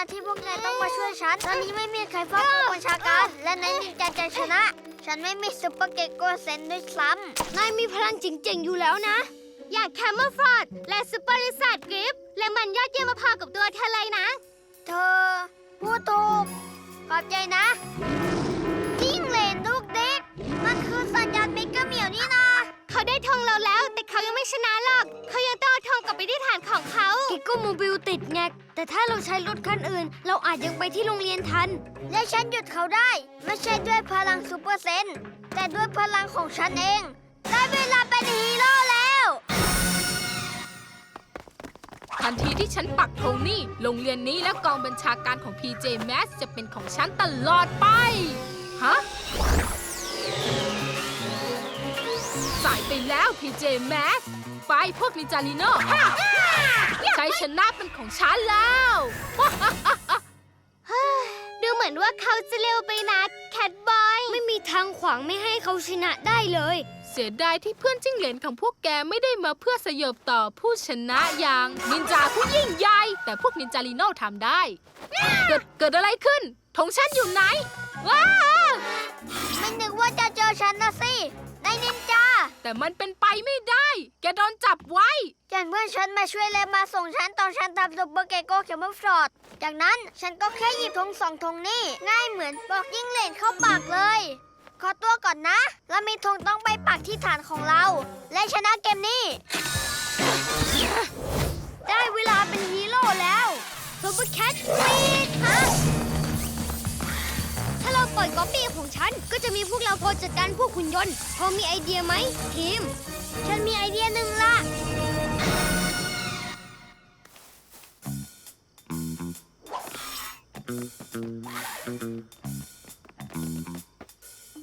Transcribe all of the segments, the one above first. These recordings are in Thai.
นะที่พวกนายต้องมาช่วยฉัน ตอนนี้ไม่มีใครเฝ้าผู้บัญชาการ และนายนินจาจะชนะ ฉันไม่มีซุปเปอร์เกโกเซนด้วยซ้ำนายมีพลังจริงๆอยู่แล้วนะ อยากแคมเมอร์ฟรอดและซูเปอร์ลิซาร์ดกริฟและมันยอดเยี่ยมมาพอกับตัวเธอเลยนะ เธอพูดถูกขอบใจนะยิ่งเลนลูกเด็ก มันคือสัญญาณ เขาได้ธงเราแล้ว แต่เขายังไม่ชนะหรอก เขายังต้องเอาธงกลับไปที่ฐานของเขา กิกโกโมบิลติดไงแต่ถ้าเราใช้รถคันอื่น เราอาจยังไปที่โรงเรียนทัน และฉันหยุดเขาได้ ไม่ใช่ด้วยพลังซูเปอร์เซนต์แต่ด้วยพลังของฉันเอง ได้เวลาเป็นฮีโร่แล้ว ทันทีที่ฉันปักธงนี่ โรงเรียนนี้และกองบัญชาการของ PJ Masks จะเป็นของฉันตลอดไป ฮะ สายไปแล้ว PJ Masks ไปพวกนิจาลิโน่ใช้ชนะเป็นของฉันแล้วดูเหมือนว่าเขาจะเร็วไปนะแคทบอย ไม่มีทางขวางไม่ให้เขาชนะได้เลย เสียดายที่เพื่อนจิ้งเหลนของพวกแกไม่ได้มาเพื่อสยบต่อผู้ชนะอย่างนินจาผู้ยิ่งใหญ่ แต่พวกนินจาลิโน่ทำได้ เกิดเกิดอะไรขึ้นธงฉันอยู่ไหนว้าไม่นึกว่าจะเจอฉันนะสินายนินจา แต่มันเป็นไปไม่ได้ แกโดนจับไว้จากเพื่อนฉันมาช่วยเลยมาส่งฉันตอนฉันทำซุปเปอร์เกโก้เขียวมาฟรอดจากนั้นฉันก็แค่หยิบธงสองธงนี่ ง่ายเหมือนบอกยิ่งเหลนเข้าปากเลย ขอตัวก่อนนะ แล้วมีธงต้องไปปักที่ฐานของเรา และชนะเกมนี้ ได้เวลาเป็นฮีโร่แล้วซุปเปอร์แคทปีดฮะ ปล่อยก๊อปปี้ของฉัน ก็จะมีพวกเราพอจัดการพวกหุ่นยนต์ พอมีไอเดียไหมทีม ฉันมีไอเดียหนึ่งละ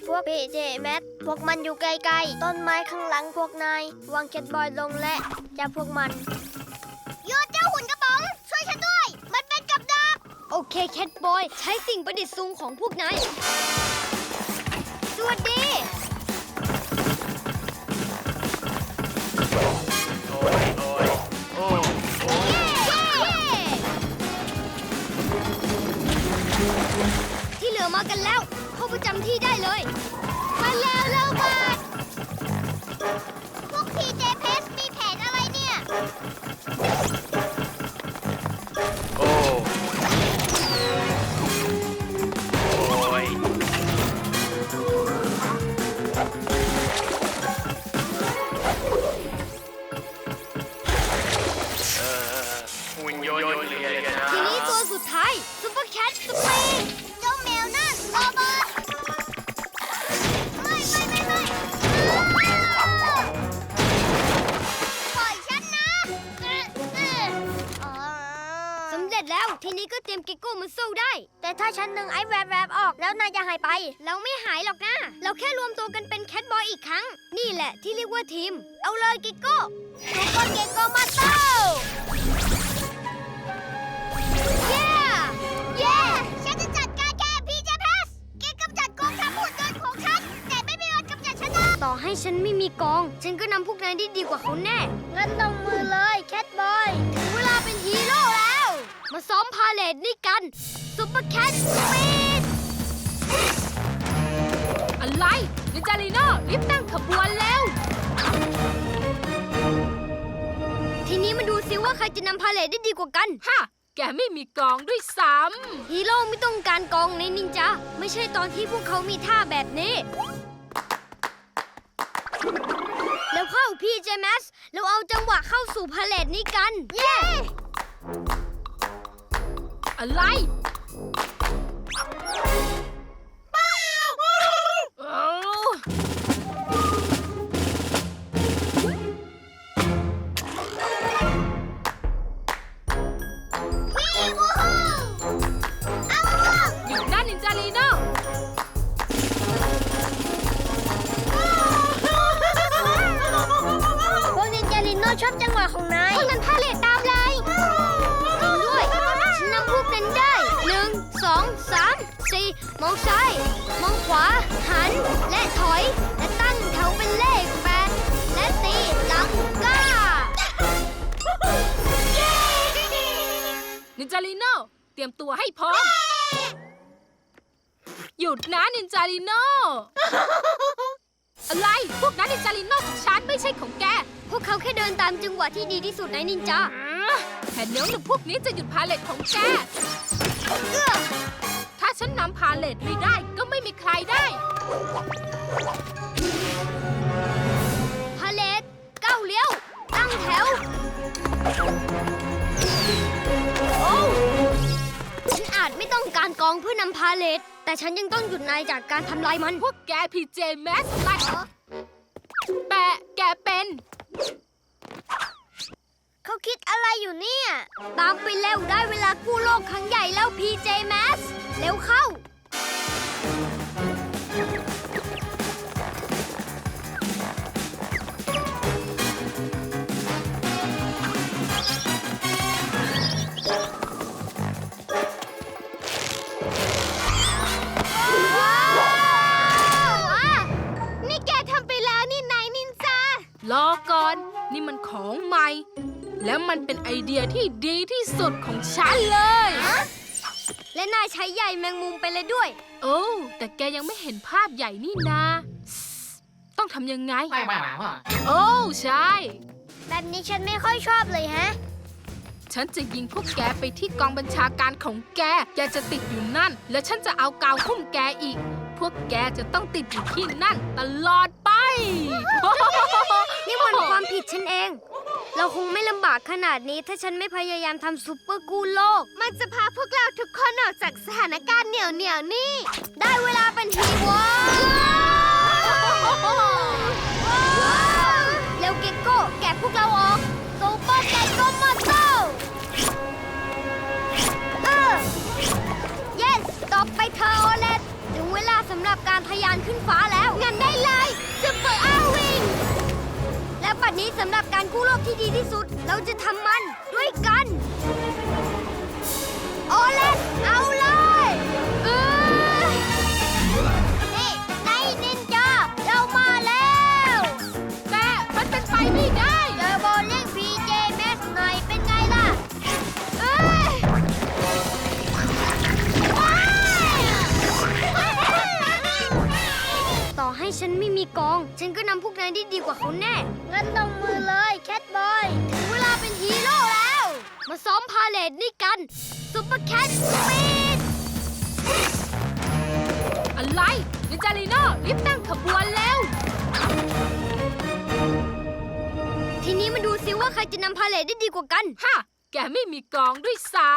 พวกพีเจแมทพวกมันอยู่ไกลๆ ต้นไม้ข้างหลังพวกนายวางเก็ตบอยลงและจับพวกมัน แคทบอยใช้สิ่งประดิษฐ์ซุงของพวกนาย สวัสดี โอ้ยโอ้ยโอ้โอ้ยที่เหลือมากันแล้ว เข้าประจำที่ได้เลย มาแล้วแล้วมาพ ยมกิกโก้มาสู้ได้ แต่ถ้าฉันดึงไอ้แวบแวบออกแล้วนายจะหายไป เราไม่หายหรอกนะ เราแค่รวมตัวกันเป็นแคทบอยอีกครั้ง นี่แหละที่เรียกว่าทีม เอาเลยกิโก้ซุปเปอร์กิกโก้มาเตอร์เย้เย้ฉันจะจัดการแกพีเจเพสแกกำจัดกองทัพหุ่นยนต์ของฉัน แต่ไม่มีวันกำจัดฉันได้ต่อให้ฉันไม่มีกอง ฉันก็นำพวกนายได้ดีกว่าเขาแน่งั้นลงมือเลยแคทบอยถึงเวลาเป็นฮีโร่แล้ว มาซ้อมพาเลทนี่กัน ซุปเปอร์แคทสปีดอะไรนิจาลิโน่รีบตั้งขบวนแล้ว ทีนี้มาดูซิว่าใครจะนำพาเลทได้ดีกว่ากัน ฮะ แกไม่มีกองด้วยซ้ฮีโร่ไม่ต้องการกองในนินจา ไม่ใช่ตอนที่พวกเขามีท่าแบบนี้ แล้วเข้าพี่เจมสเราเอาจังหวะเข้าสู่พาเลทนี้กัน เย้ำ อะไรเอ้า นี้จะหยุดพาเลทของแก ถ้าฉันนำพาเลทไม่ได้ก็ไม่มีใครได้ พาเลตก้าวเลี้ยว ตั้งแถว โอ้ฉันอาจไม่ต้องการกองเพื่อนำพาเลตแต่ฉันยังต้องหยุดนายจากการทำลายมัน พวกแกพีเจแมสไลแปะแกเป็น เขาคิดอะไรอยู่เนี่ย ตามไปเร็วได้เวลากู้โลกครั้งใหญ่แล้วพีเจแมสเร็วเข้า ว้าวนี่แกทำไปแล้วนี่นายนินจา รอก่อน นี่มันของใหม่ แล้วมันเป็นไอเดียที่ดีที่สุดของฉันเลย และนายใช้ใหญ่แมงมุมไปเลยด้วย โอ้แต่แกยังไม่เห็นภาพใหญ่นี่นา ต้องทำยังไง โอ้ใช่ แบบนี้ฉันไม่ค่อยชอบเลยฮะ ฉันจะยิงพวกแกไปที่กองบัญชาการของแก แกจะติดอยู่นั่น และฉันจะเอากาวหุ้มแกอีก พวกแกจะต้องติดอยู่ที่นั่น ตลอดไป นี่มันความผิดฉันเอง เราคงไม่ลำบากขนาดนี้ ถ้าฉันไม่พยายามทำซุปเปอร์กู้โลก มันจะพาพวกเราทุกคนออกจากสถานการณ์เหนียวเหนียวๆนี่ ได้เวลาเป็นฮีโร่เร็วเกกโก้แกะพวกเราออกซูเปอร์แกะโก้มาโซ่เออ yes ต่อไปเธอโอเลตถึงเวลาสำหรับการทะยานขึ้นฟ้าแล้ว งั้นได้เลยซุปเปอร์อาวิ งและบันี้สำหรับการกู้โลกที่ดีที่สุด เราจะทำมันด้วยกัน โอเลตเอา ฉันไม่มีกอง ฉันก็นำพวกนายได้ดีกว่าเขาแน่ งั้นลงมือเลยแคทบอย ถึงเวลาเป็นฮีโร่แล้ว มาซ้อมพาเลทนี่กันซุปเปอร์แคทสปีดอะไรนินจาลีโน่รีบตั้งขบวนเร็วทีนี้มาดูซิว่าใครจะนำพาเลทได้ดีกว่ากัน ฮะ แกไม่มีกองด้วยซ้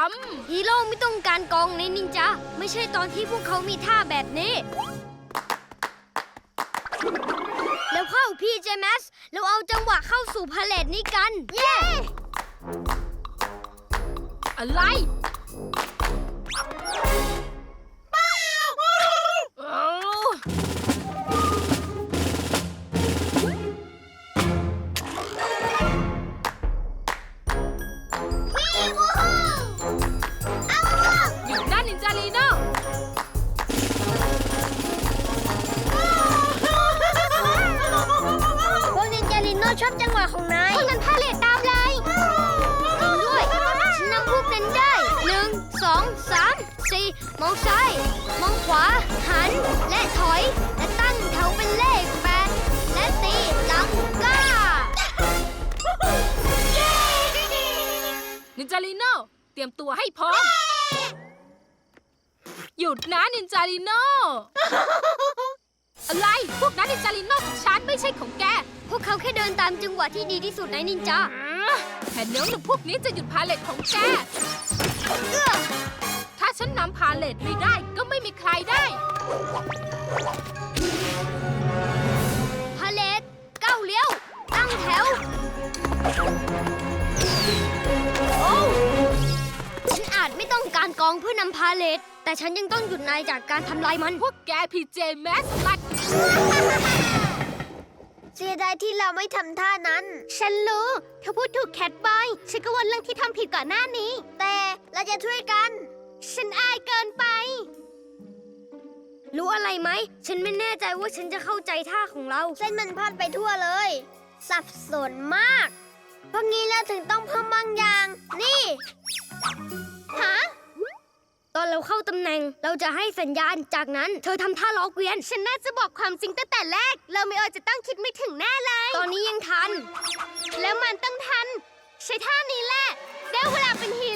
ฮีโร่ไม่ต้องการกองในนินจา ไม่ใช่ตอนที่พวกเขามีท่าแบบนี้ พี่เจมสแล้วเอาจังหวะเข้าสู่พาเลทนี้กัน เย้ำอะไรโอ้หยุดนะนินจาลีโน่ โนชอบจังหวะของนายพวกนั้นพาเลทตามเลยจริงด้วย ฉันนำพวกนั้นได้หนึ่งสองสามสี่มองซ้าย มองขวา หัน และถอย และตั้งแถวเป็นเลขแปดและตีลังกานินจาลีโน่เตรียมตัวให้พร้อม หยุดนะนินจาลีโน่ อะไร พวกนั้นนินจาลีโน่ของฉันไม่ใช่ของแก พวกเขาแค่เดินตามจังหวะที่ดีที่สุดในนินจาแผ่นเนียวหนึบพวกนี้จะหยุดพาเลทของแก ถ้าฉันนำพาเลทไม่ได้ก็ไม่มีใครได้ พาเลตก้าวเลี้ยว ตั้งแถว โอ้ฉันอาจไม่ต้องการกองเพื่อนำพาเลตแต่ฉันยังต้องหยุดนายจากการทำลายมัน พวกแกพีเจแมสลัด เสียดายที่เราไม่ทำท่านั้น ฉันรู้เธอพูดถูกแคทบอย ฉันก็วนเรื่องที่ทำผิดก่อนหน้านี้ แต่เราจะช่วยกัน ฉันอายเกินไป รู้อะไรไหม ฉันไม่แน่ใจว่าฉันจะเข้าใจท่าของเรา เส้นมันพลาดไปทั่วเลย สับสนมาก เพราะงี้เราถึงต้องเพิ่มบางอย่าง นี่ ฮะ อนเราเข้าตำแหน่งเราจะให้สัญญาณจากนั้นเธอทำท่าล้อเกวียน ฉันน่าจะบอกความจริงตั้งแต่แรก เราไม่โอจะต้องคิดไม่ถึงแน่เลย ตอนนี้ยังทัน แล้วมันต้องทัน ใช้ท่านี้แหละได้เวลาเป็นฮี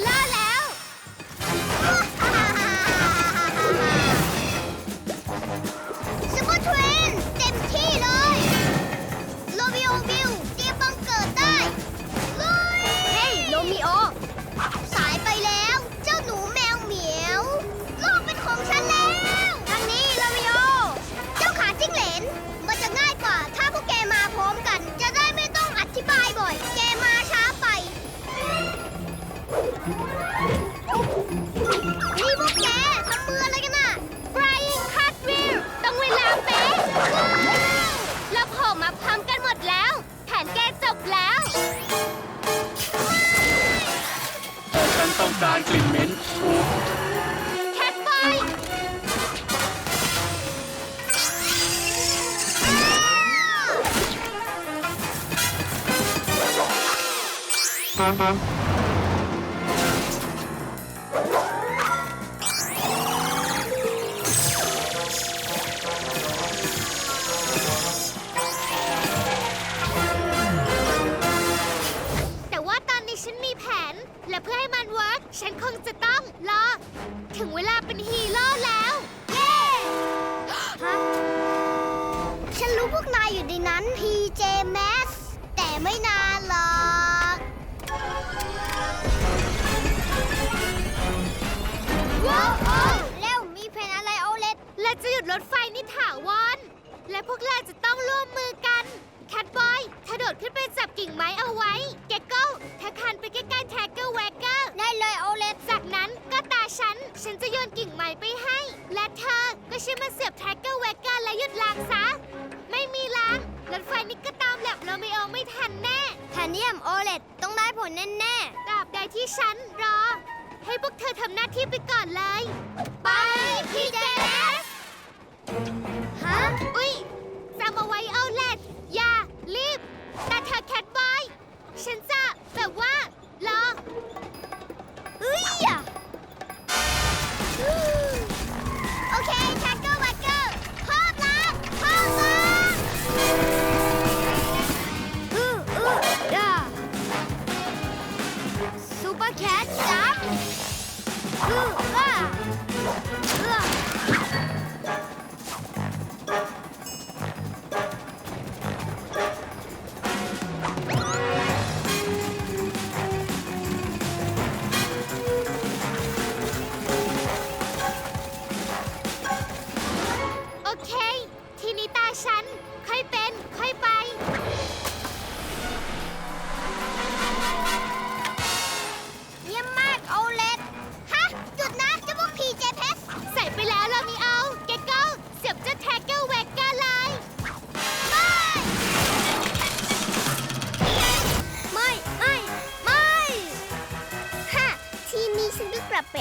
ไม่นานหรอก ว้าวโอ้เร็วมีแผนอะไรโอเล็ดและจะหยุดรถไฟนี่ถาวรและพวกเราจะต้องร่วมมือกัน แคทบอยเธอโดดขึ้นไปจับกิ่งไม้เอาไว้ เกกเกิลเธอคันไปใกล้ๆแท็กเกอร์แวกเกอร์ได้เลยโอเล็ดจากนั้นก็ตาฉัน ฉันจะโยนกิ่งไม้ไปให้ และเธอก็ช่วยมาเสียบแท็กเกอร์แวกเกอร์และหยุดล้างซะไม่มีล้าง รถไฟนี่ก็ตามแลบโรมิโอไม่ทันแน่แทนเนียมโอเล็ดต้องได้ผลแน่ตราบใดที่ฉันรอ ให้พวกเธอทำหน้าที่ไปก่อนเลยๆไปพี่เจสฮะ อุ๊ยจำเอาไว้เอาเล็ดอย่า รีบ แต่เธอแคทบอย ฉันจะแบบว่า รอ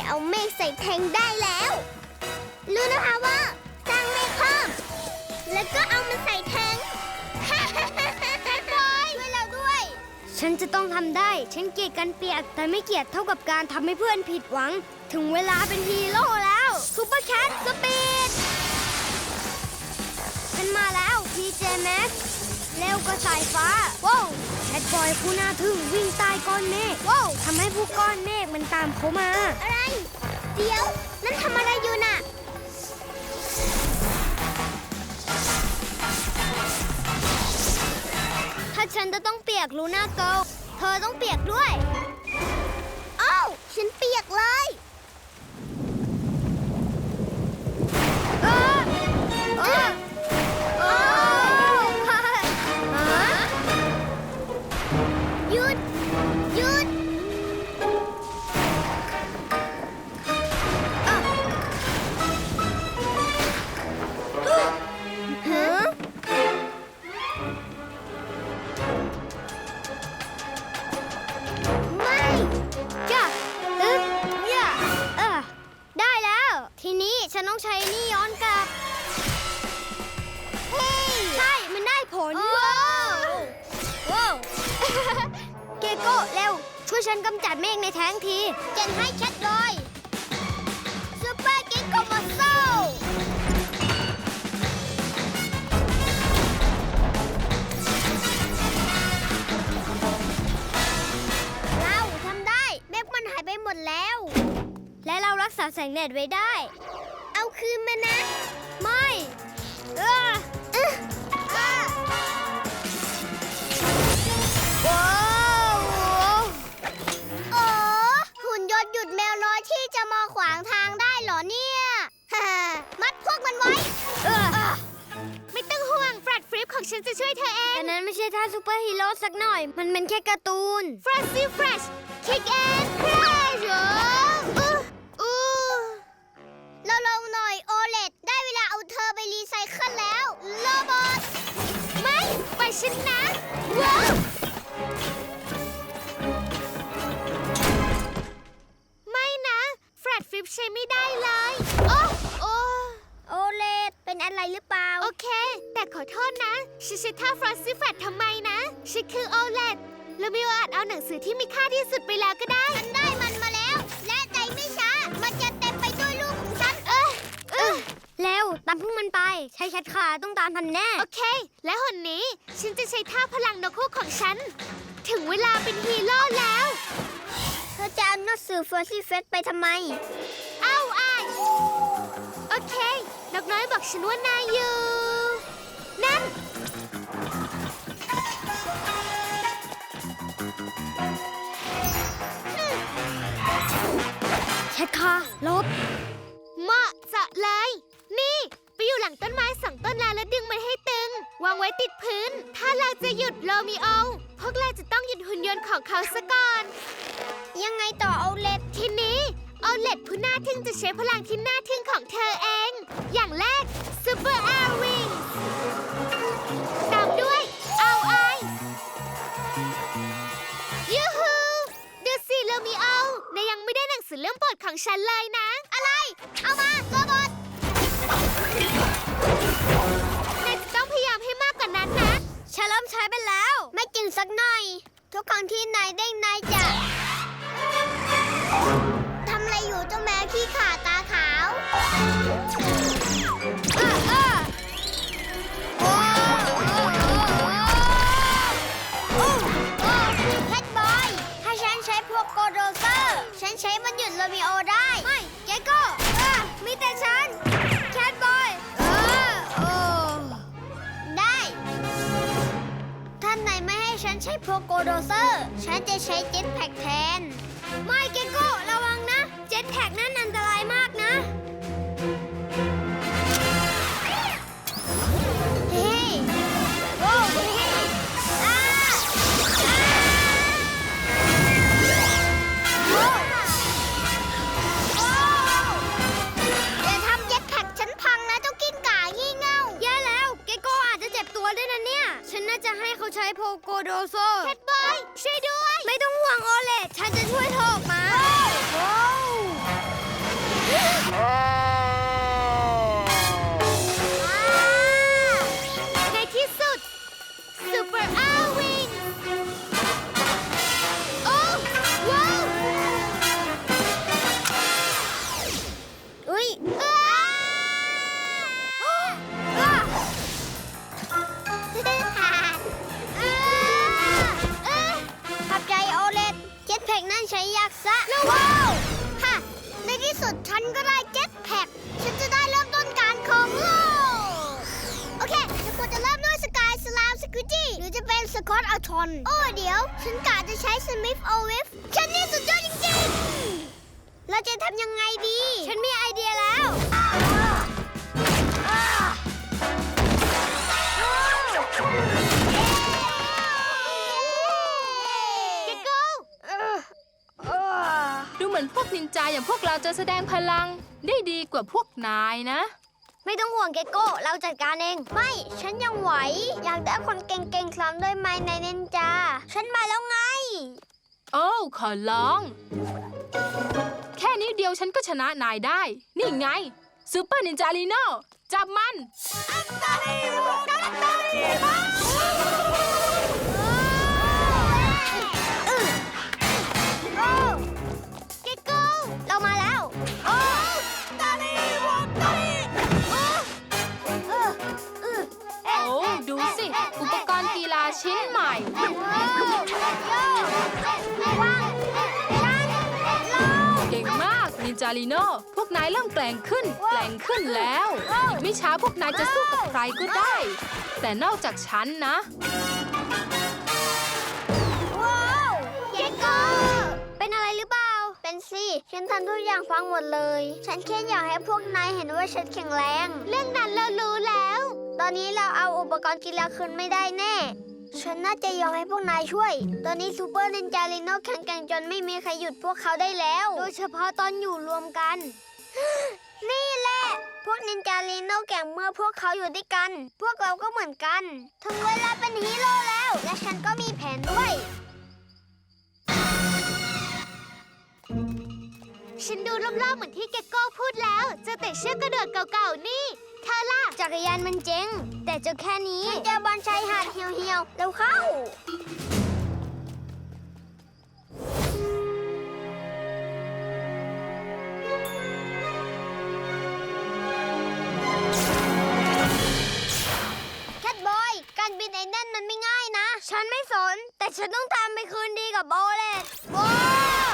เอาเมฆใส่แทงได้แล้วรู้นะคะว่าสร้างเมฆเพิ่ม แล้วก็เอามันใส่แทงฮ่าฮ่าฮ่าฮ่าฮ่าช่วยเราด้วย ฉันจะต้องทำได้ ฉันเกลียดกันเปียก แต่ไม่เกลียดเท่ากับการทำให้เพื่อนผิดหวัง ถึงเวลาเป็นฮีโร่แล้วซูเปอร์แคทสปีดฉันมาแล้ว PJ Max เร็วกว่าสายฟ้าว้าว แคทบอยผู้น่าทึ่งวิ่งใต้ก้อนเมฆว้าวทำให้ผู้ก้อนเมฆมันตามเขามา อะไร เดี๋ยวนั่นทำอะไรอยู่น่ะ ถ้าฉันจะต้องเปียกลูน่าเกิลเธอต้องเปียกด้วย รักษาแสงแดดไว้ได้ เอาคืนมานะ ไม่เออเอ้ออ้อว้าวโอ้หุ่นยนต์หยุดแมวน้อยที่จะมาขวางทางได้เหรอเนี่ยฮ่ามัดพวกมันไว้ เออไม่ต้องห่วงแฟรดฟริปของฉันจะช่วยเธอเองอันนั้นไม่ใช่ท่าซูเปอร์ฮีโร่สักหน่อย มันเป็นแค่การ์ตูน ฟร o ซี่เฟรชคิกแอนครช ได้เวลาเอาเธอไปรีไซเคิลแล้วโรบอทไม่ไปล่อยฉันนะว้าวไม่นะแฟรดฟริปใช้ไม่ได้เลย โอ้โอ้โอเลตเป็นอะไรหรือเปล่า โอเค แต่ขอโทษนะฉันใช้ท่าฟรอสซี่แฟลตทำไมนะฉันคือโอเลดแล้วมิวอาจเอาหนังสือที่มีค่าที่สุดไปแล้วก็ได้ฉันได้มันม อแล้วตามพวกมันไป ใช้แคทขาต้องตามทันแน่ โอเค และหนนี้ ฉันจะใช้ท่าพลังนกคู่ของฉัน ถึงเวลาเป็นฮีโร่แล้ว เธอจะเอาหนังสือเฟอร์ซี่เฟสไปทำไม เอ้าอายโอเคนกน้อยบอกฉันว่านายอยู่ นั่นแคทขาลบ เหมาะเจาะเลย นี่ไปอยู่หลังต้นไม้สองต้นแล้วแล้วดึงมันให้ตึง วางไว้ติดพื้น ถ้าเราจะหยุดโรมิโอ พวกเราจะต้องหยุดหุ่นยนต์ของเขาซะก่อน ยังไงต่อเอาเลตทีนี้โอเลตผู้น่าทึ่งจะใช้พลังที่น่าทึ่งของเธอเอง อย่างแรก Super Air Wing ตามด้วยเอาไอยูฮูดูสิโรมิโอนายยังไม่ได้หนังสือเรื่องโปรดของฉันเลยนะ อะไร เอามาโรบท นายจะต้องพยายามให้มากกว่านั้นนะฉันเริ่มใช้ไปแล้ว ไม่จริงสักหน่อย ทุกครั้งที่นายเด้งนายจะทำอะไรอยู่เจ้าแมวขี้ขาตาขาวออเออโอ้โอ้โอ้โอ้แคทบอย ถ้าฉันใช้พวกโกโดเซอร์ ฉันใช้มันหยุดโรมิโอได้ ฉันใช้โปรโกโดเซอร์ ฉันจะใช้เจ็ตแพ็กแทน ไม่เกโก้ระวังนะ เจ็ตแพ็กนั่นอันะ จะให้เขาใช้โปรโกโดโซแคทบอยช่วยด้วย ไม่ต้องห่วงโอเลตฉันจะช่วยเธอออกมาใน นายนะ ไม่ต้องห่วงเกโก้ เราจัดการเอง ไม่ ฉันยังไหว อยากได้คนเก่งๆคลำด้วยไหมในเนนจา ฉันมาแล้วไง โอ้ขอร้อง แค่นี้เดียวฉันก็ชนะนายได้ นี่ไงซูเปอร์นินจาลีโน่จับมันเก ชิ้นใหม่โอ้โย่ระวังฉันเราเก่งมากนินจจาลีโน่พวกนายเริ่มแกร่งขึ้น แกร่งขึ้นแล้ว อีกไม่ช้าพวกนายจะสู้กับใครก็ได้ แต่นอกจากฉันนะ ว้าวเกโก้เป็นอะไรหรือเปล่า เป็นสิฉันทำทุกอย่างฟังหมดเลย ฉันแค่อยากให้พวกนายเห็นว่าฉันแข็งแรง เรื่องนั้นเรารู้แล้ว ตอนนี้เราเอาอุปกรณ์กีฬาคืนไม่ได้แน่ ฉันน่าจะยอมให้พวกนายช่วย ตอนนี้ซูเปอร์นินจาลิโน่แข็งแกร่งจนไม่มีใครหยุดพวกเขาได้แล้ว โดยเฉพาะตอนอยู่รวมกัน นี่แหละ พวกนินจาลิโน่แก่งเมื่อพวกเขาอยู่ด้วยกัน พวกเราก็เหมือนกัน ถึงเวลาเป็นฮีโร่แล้ว และฉันก็มีแผนด้วย ฉันดูรอบๆเหมือนที่เกโก้พูดแล้ว เจอแต่เชือกกระโดดเก่าๆนี่ เธอล่ะจักรยานมันเจ๊ง แต่เจอแค่นี้เจอบอลชายหาดเหี่ยวๆเร็วเข้า แคทบอย การบินไอ้นั่นมันไม่ง่ายนะ ฉันไม่สน แต่ฉันต้องตามไปคืนดีกับโบเลตว้าว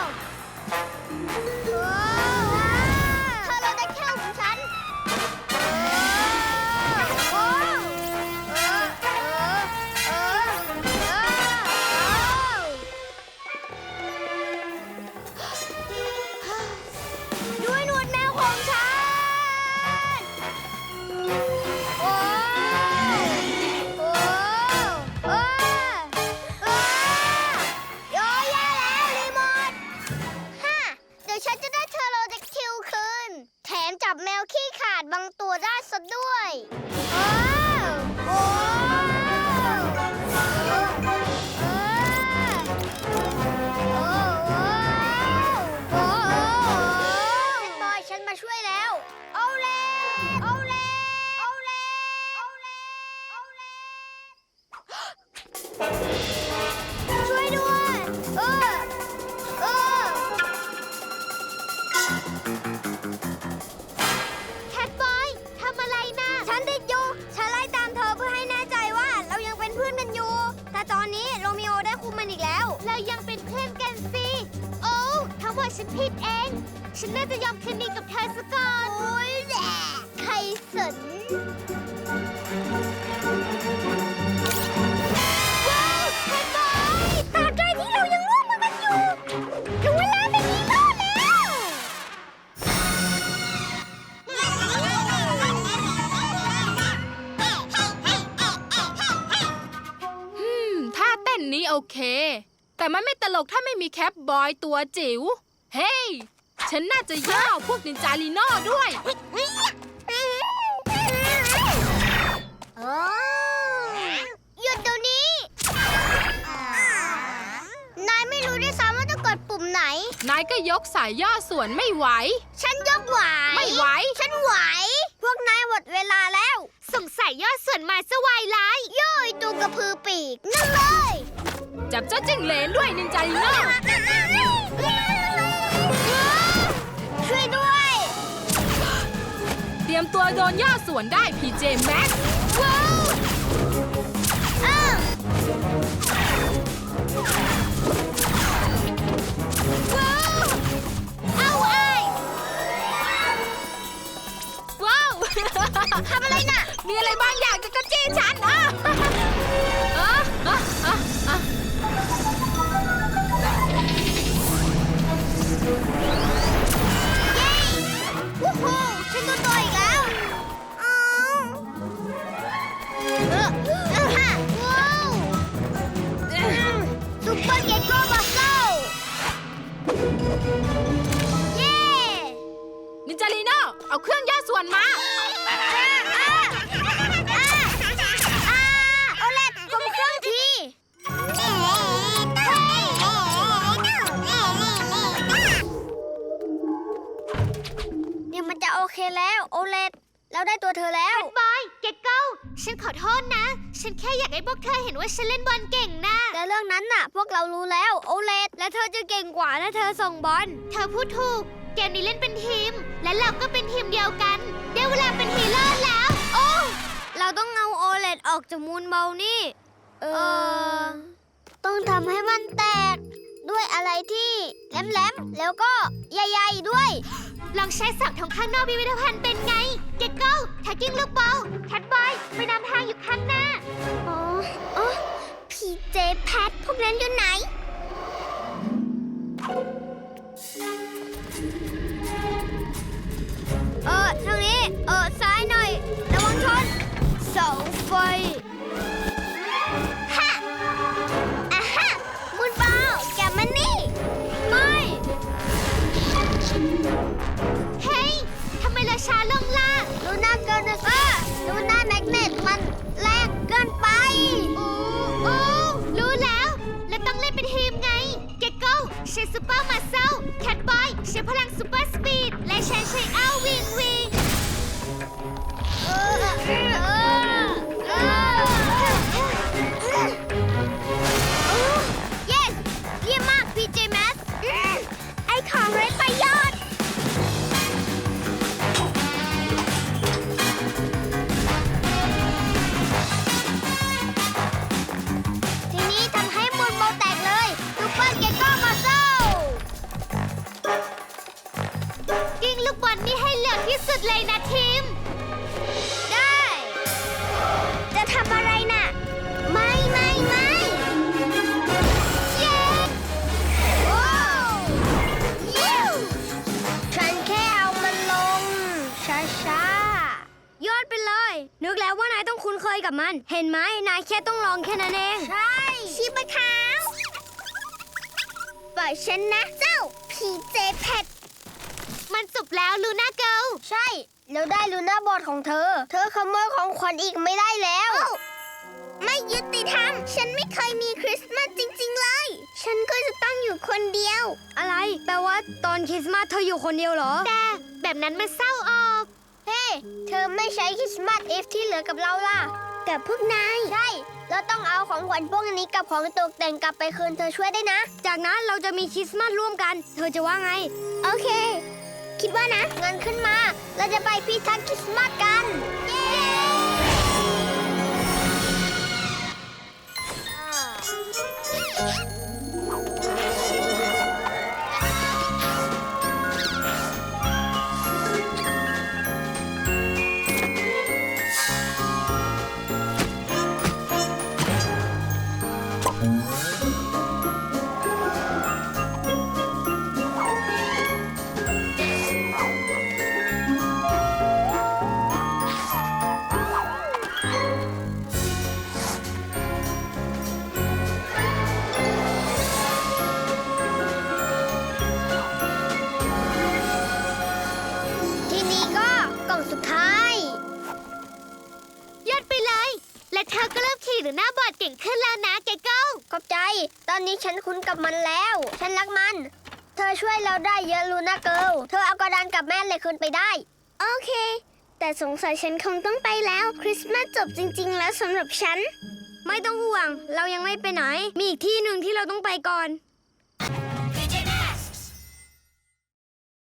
ม่มีแคปบอยตัวจิ๋ว เฮ้ย ฉันน่าจะย่อพวกนินจาลีโน่ด้วย โอ้หยุดเดี๋ยวนี้ นายไม่รู้ด้วยซ้ำว่าต้องกดปุ่มไหน นายก็ยกสายย่อส่วนไม่ไหว ฉันยกไหว ไม่ไหว ฉันไหว พวกนายหมดเวลาแล้ว สงสัยยอดส่วนมาสวายร้ายโย่อยตัวกระพือปีกนั่นเลย จับเจ้าจิ้งเหลนด้วยนินจาลีโน่ช่วยด้วย เตรียมตัวโดนย่อส่วนได้พีเจแม็กว้าวอ้าวว้าวเอาไอ้ว้าว ทำอะไรน่ะ มีอะไรบางอย่างจะกระจี้ฉันอะ ออ ต้องทำให้มันแตก ด้วยอะไรที่แหลมๆ แล้วก็ใหญ่ๆ ด้วย ลองใช้สับทางข้างนอกพิพิธภัณฑ์เป็นไง เกโก้แท็กกิ้งลูกบอลแคทบอยไปนำทางอยู่ข้างหน้า อ๋อ อ๋อ พีเจแพทพวกนั้นอยู่ไหน น่าเกิดูหน้าแมกเนตมันแรงเกินไปโอ้โอ้รู้แล้ว และต้องเล่นเป็นทีมไง เกโก้ใช้ซูเปอร์มาเซลแคทบอยใช้พลังซูเปอร์สปีด และใช้ใช้อาววิงวิง ล่อยฉันนะ เจ้าพีเจแพทมันจบแล้วลูน่าเกิลใช่ แล้วได้ลูน่าบอดของเธอ เธอขโมยของขวัญอีกไม่ได้แล้ว ไม่ยุติธรรม ฉันไม่เคยมีคริสต์มาสจริง ๆ เลย ฉันก็จะต้องอยู่คนเดียว อะไร แปลว่าตอนคริสต์มาสเธออยู่คนเดียวเหรอ แต่แบบนั้นมันเศร้าออก เฮ้ เธอไม่ใช้คริสต์มาสเอฟที่เหลือกับเราล่ะ กับพวกนาย ใช่ เราต้องเอาของขวัญพวกนี้กับของตกแต่งกลับไปคืนเธอช่วยได้นะ จากนั้นเราจะมีคริสต์มาสร่วมกัน เธอจะว่าไง โอเค คิดว่านะ เงินขึ้นมา เราจะไปพิทักษ์คริสต์มาสกัน เย้ สงสัยฉันคงต้องไปแล้ว คริสต์มาสจบจริง ๆ แล้วสำหรับฉัน ไม่ต้องห่วง เรายังไม่ไปไหน มีอีกที่หนึ่งที่เราต้องไปก่อน